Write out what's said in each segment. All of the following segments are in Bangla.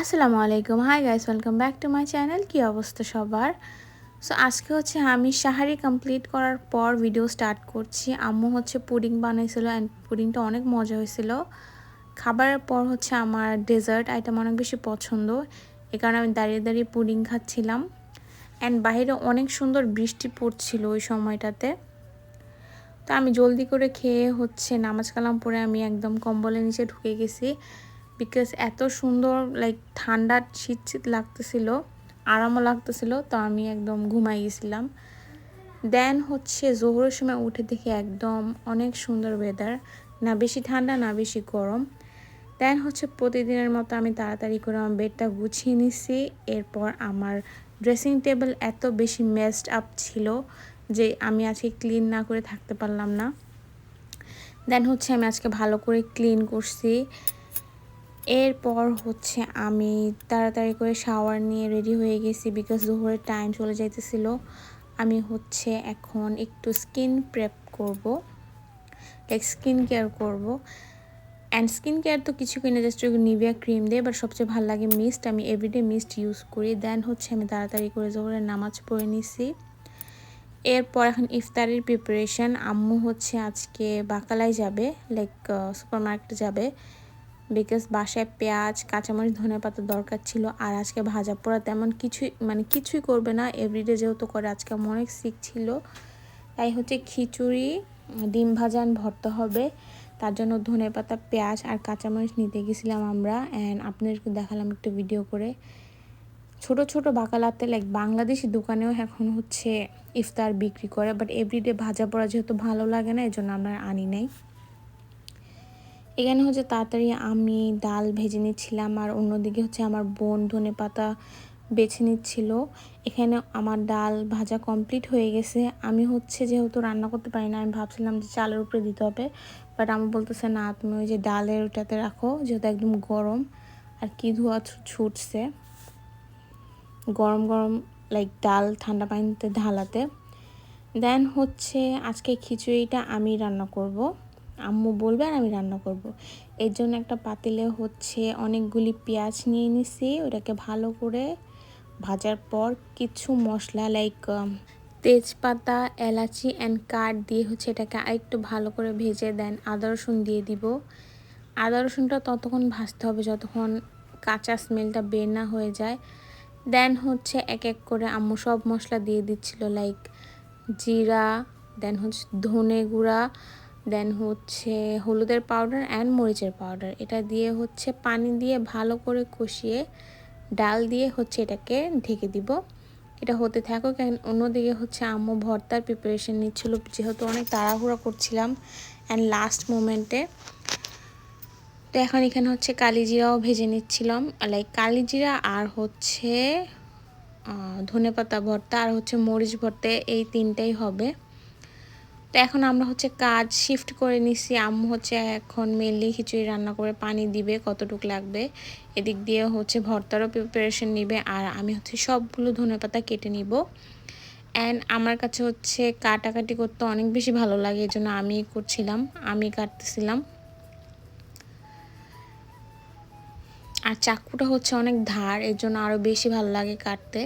আসসালামু আলাইকুম। Hi guys welcome back to my channel কী অবস্থা সবার? সো আজকে হচ্ছে আমি সাহারি কমপ্লিট করার পর ভিডিও স্টার্ট করছি। আম্মু হচ্ছে পুডিং বানাইছিল অ্যান্ড পুডিংটা অনেক মজা হয়েছিল। খাবারের পর হচ্ছে আমার ডেজার্ট আইটেম অনেক বেশি পছন্দ। এ কারণে আমি দাঁড়িয়ে দাঁড়িয়ে পুডিং খাচ্ছিলাম। অ্যান্ড বাইরে অনেক সুন্দর বৃষ্টি পড়ছিল ওই সময়টাতে। তো আমি জলদি করে খেয়ে হচ্ছে নামাজ কালাম পরে আমি একদম কম্বলের নিচে ঢুকে গেছি। বিকজ এত সুন্দর লাইক ঠান্ডা শীত শীত লাগতেছিল, আরামও লাগতেছিল, তো আমি একদম ঘুমাই গেছিলাম। দেন হচ্ছে জোহরের সময় উঠে দেখি একদম অনেক সুন্দর ওয়েদার না বেশি ঠান্ডা, না বেশি গরম। দেন হচ্ছে প্রতিদিনের মতো আমি তাড়াতাড়ি করে আমার বেডটা গুছিয়ে নিছি, এরপর আমার ড্রেসিং টেবিল এত বেশি মেসড আপ ছিল যে আমি আজকে ক্লিন না করে থাকতে পারলাম না। দেন হচ্ছে আমি আজকে ভালো করে ক্লিন করছি। এরপর হচ্ছে আমি তাড়াতাড়ি করে শাওয়ার নিয়ে রেডি হয়ে গেছি বিকজ দুপুরের টাইম চলে যাইতেছিল। আমি হচ্ছে এখন একটু স্কিন প্রেপ করব। লাইক স্কিন কেয়ার করব। অ্যান্ড স্কিন কেয়ার তো কিছু কিনে জাস্ট নিভিয়া ক্রিম দিয়ে বাট সবচেয়ে ভালো লাগে মিস্ট আমি এভরিডে মিস্ট ইউজ করি। দেন হচ্ছে আমি তাড়াতাড়ি করে জোহরের নামাজ পড়ে নিছি। এরপর এখন ইফতারের প্রিপারেশন আম্মু হচ্ছে আজকে বাকালায় যাবে লাইক সুপার মার্কেটে যাবে। বিকজ বাসায় পেঁয়াজ, কাঁচামরিচ ধনে পাতা দরকার ছিল আর আজকে ভাজা পোড়া তেমন কিছুই মানে কিছুই করবে না। এভরিডে যেহেতু করে, আজকে অনেক সিক ছিল। তাই হচ্ছে খিচুড়ি, ডিম ভাজান ভরতে হবে। তার জন্য ধনে পাতা, পেঁয়াজ আর কাঁচামরিচ নিতে গেছিলাম আমরা অ্যান্ড আপনাদেরকে দেখালাম একটু ভিডিও করে। ছোট ছোট বাকালাতে লাইক বাংলাদেশি দোকানেও এখন হচ্ছে ইফতার বিক্রি করে বাট এভরিডে ভাজা পোড়া যেহেতু ভালো লাগে না এই জন্য আমরা আনি নাই। এখানে হচ্ছে তাড়াতাড়ি আমি ডাল ভেজে নিচ্ছিলাম আর অন্যদিকে হচ্ছে আমার বোন ধনে পাতা বেছে নিচ্ছিল। এখানে আমার ডাল ভাজা কমপ্লিট হয়ে গেছে। আমি হচ্ছে যেহেতু রান্না করতে পারি না, আমি ভাবছিলাম যে চালের উপরে দিতে হবে। বাট আমি বলতেছে, না, তুমি ওই যে ডালের ওটাতে রাখো, যেহেতু একদম গরম। আর কি ধোয়া ছুটছে। গরম গরম লাইক ডাল ঠান্ডা পানিতে ঢালাতে। দেন হচ্ছে আজকে খিচুড়িটা আমি রান্না করব। আম্মু বলবে আর আমি রান্না করব। এর জন্য একটা পাতিলে হচ্ছে অনেকগুলি পেঁয়াজ নিয়ে নিছি, ওটাকে ভালো করে ভাজার পর কিছু মশলা লাইক তেজপাতা, এলাচি অ্যান্ড কাঠ দিয়ে হচ্ছে এটাকে আরেকটু ভালো করে ভেজে দেন, আদা রসুন দিয়ে দিব আদা রসুনটা ততক্ষণ ভাজতে হবে যতক্ষণ কাঁচা স্মেলটা বের না হয়ে যায় দেন হচ্ছে এক এক করে আম্মু সব মশলা দিয়ে দিচ্ছিল লাইক জিরা দেন হচ্ছে ধনে গুঁড়া দেন হচ্ছে হলুদের পাউডার অ্যান্ড মরিচের পাউডার এটা দিয়ে হচ্ছে পানি দিয়ে ভালো করে কষিয়ে ডাল দিয়ে হচ্ছে এটাকে ঢেকে দিব। এটা হতে থাকুক অন্যদিকে হচ্ছে আম্মু ভর্তার প্রিপারেশন নিচ্ছিল। যেহেতু অনেক তাড়াহুড়া করছিলাম অ্যান্ড লাস্ট মোমেন্টে তো এখন এখানে হচ্ছে কালিজিরাও ভেজে নিচ্ছিলাম। লাইক কালিজিরা আর হচ্ছে ধনে পাতা ভর্তা আর হচ্ছে মরিচ ভর্তা এই তিনটাই হবে। তো এখন আমরা হচ্ছে কাজ শিফট করে নিছি। আম্মু হচ্ছে এখন মেনলি খিচুড়ি রান্না করে পানি দিবে, কতটুক লাগবে। এদিক দিয়ে হচ্ছে ভর্তারও প্রিপারেশন নিবে আর আমি হচ্ছে সবগুলো ধনে পাতা কেটে নিব। অ্যান্ড আমার কাছে হচ্ছে কাটাকাটি করতে অনেক বেশি ভালো লাগে এই জন্য আমি করছিলাম, আমি কাটতেছিলাম। আর চাকুটা হচ্ছে অনেক ধার এর জন্য আরও বেশি ভালো লাগে কাটতে।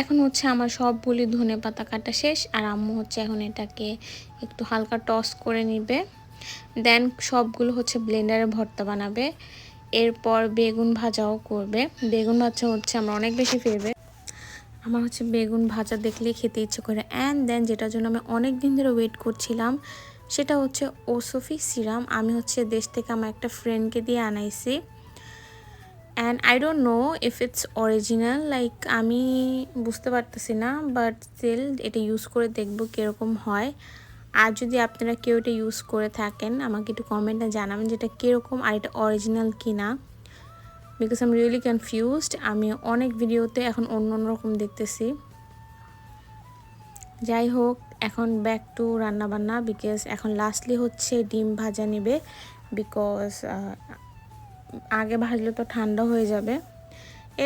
এখন হচ্ছে আমার সবগুলি ধনে পাতা কাটা শেষ, আর আম্মু হচ্ছে এখন এটাকে একটু হালকা টস করে নিবে। দেন সবগুলো হচ্ছে ব্লেন্ডারে ভর্তা বানাবে। এরপর বেগুন ভাজাও করবে। বেগুন ভাজা হচ্ছে আমার অনেক বেশি ফেভারিট আমার হচ্ছে বেগুন ভাজা দেখলেই খেতে ইচ্ছে করে। অ্যান্ড দেন যেটার জন্য আমি অনেক দিন ধরে ওয়েট করছিলাম, সেটা হচ্ছে ওসফি সিরাম আমি হচ্ছে দেশ থেকে আমার একটা ফ্রেন্ডকে দিয়ে আনাইছি। And I don't know if it's original like আমি বুঝতে পারতেছি না বাট স্টিল এটা ইউজ করে দেখব কীরকম হয়। আর যদি আপনারা কেউ এটা ইউজ করে থাকেন, আমাকে একটু কমেন্টে জানাবেন যে যেটা কীরকম আর এটা অরিজিনাল কি না বিকজ আম রিয়েলি কনফিউজড আমি অনেক ভিডিওতে এখন অন্য অন্য রকম দেখতেছি। যাই হোক, এখন ব্যাক টু রান্নাবান্না বিকজ এখন লাস্টলি হচ্ছে ডিম ভাজা নেবে বিকজ আগে ভাজলে তো ঠান্ডা হয়ে যাবে।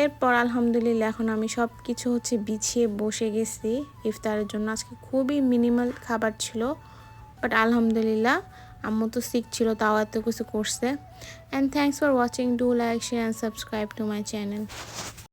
এরপর আলহামদুলিল্লাহ এখন আমি সব কিছু হচ্ছে বিছিয়ে বসে গেছি। ইফতারের জন্য আজকে খুবই মিনিমাল খাবার ছিল বাট আলহামদুলিল্লাহ আম্মু তো সিক ছিল, তাও এত কিছু করছে। And thanks for watching do like share and subscribe to my channel